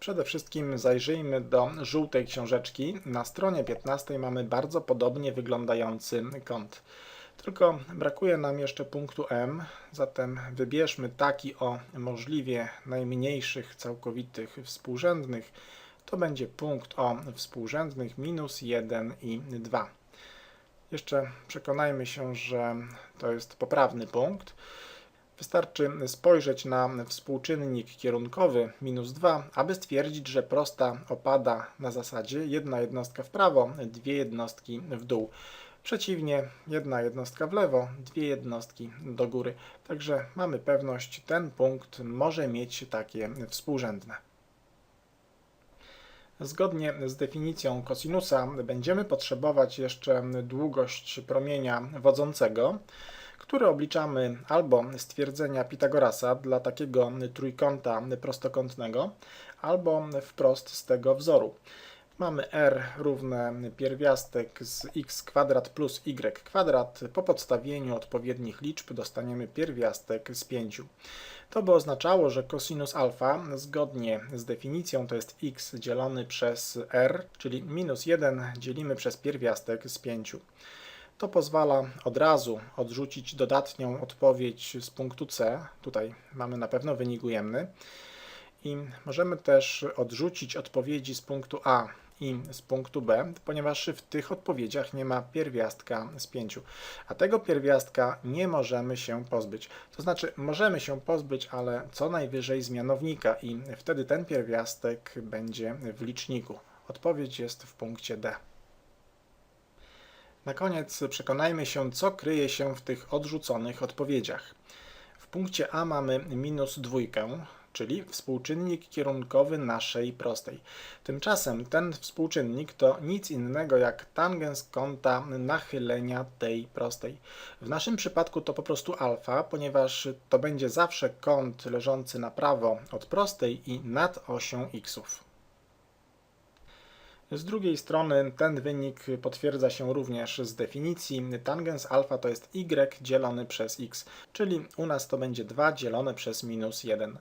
Przede wszystkim zajrzyjmy do żółtej książeczki. Na stronie 15 mamy bardzo podobnie wyglądający kąt. Tylko brakuje nam jeszcze punktu M, zatem wybierzmy taki o możliwie najmniejszych całkowitych współrzędnych. To będzie punkt o współrzędnych minus 1 i 2. Jeszcze przekonajmy się, że to jest poprawny punkt. Wystarczy spojrzeć na współczynnik kierunkowy minus 2, aby stwierdzić, że prosta opada na zasadzie jedna jednostka w prawo, dwie jednostki w dół. Przeciwnie, jedna jednostka w lewo, dwie jednostki do góry. Także mamy pewność, ten punkt może mieć takie współrzędne. Zgodnie z definicją kosinusa będziemy potrzebować jeszcze długość promienia wodzącego, który obliczamy albo z twierdzenia Pitagorasa dla takiego trójkąta prostokątnego, albo wprost z tego wzoru. Mamy r równe pierwiastek z x kwadrat plus y kwadrat. Po podstawieniu odpowiednich liczb dostaniemy pierwiastek z 5. To by oznaczało, że cosinus alfa zgodnie z definicją to jest x dzielony przez r, czyli minus 1 dzielimy przez pierwiastek z 5. To pozwala od razu odrzucić dodatnią odpowiedź z punktu C. Tutaj mamy na pewno wynik ujemny. I możemy też odrzucić odpowiedzi z punktu A i z punktu B, ponieważ w tych odpowiedziach nie ma pierwiastka z 5. A tego pierwiastka nie możemy się pozbyć. To znaczy, możemy się pozbyć, ale co najwyżej z mianownika i wtedy ten pierwiastek będzie w liczniku. Odpowiedź jest w punkcie D. Na koniec przekonajmy się, co kryje się w tych odrzuconych odpowiedziach. W punkcie A mamy minus dwójkę, czyli współczynnik kierunkowy naszej prostej. Tymczasem ten współczynnik to nic innego jak tangens kąta nachylenia tej prostej. W naszym przypadku to po prostu alfa, ponieważ to będzie zawsze kąt leżący na prawo od prostej i nad osią xów. Z drugiej strony ten wynik potwierdza się również z definicji. Tangens alfa to jest y dzielony przez x, czyli u nas to będzie 2 dzielone przez minus 1.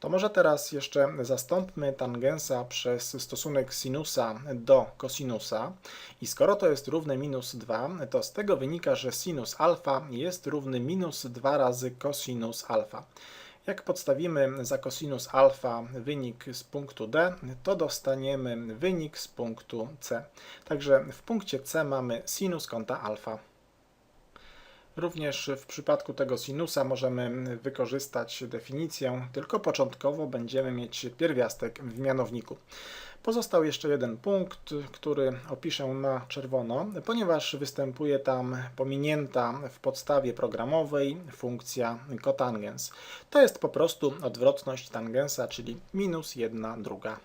To może teraz jeszcze zastąpmy tangensa przez stosunek sinusa do kosinusa. I skoro to jest równe minus 2, to z tego wynika, że sinus alfa jest równy minus 2 razy cosinus alfa. Jak podstawimy za cosinus alfa wynik z punktu D, to dostaniemy wynik z punktu C. Także w punkcie C mamy sinus kąta alfa. Również w przypadku tego sinusa możemy wykorzystać definicję, tylko początkowo będziemy mieć pierwiastek w mianowniku. Pozostał jeszcze jeden punkt, który opiszę na czerwono, ponieważ występuje tam pominięta w podstawie programowej funkcja cotangens. To jest po prostu odwrotność tangensa, czyli minus 1 druga.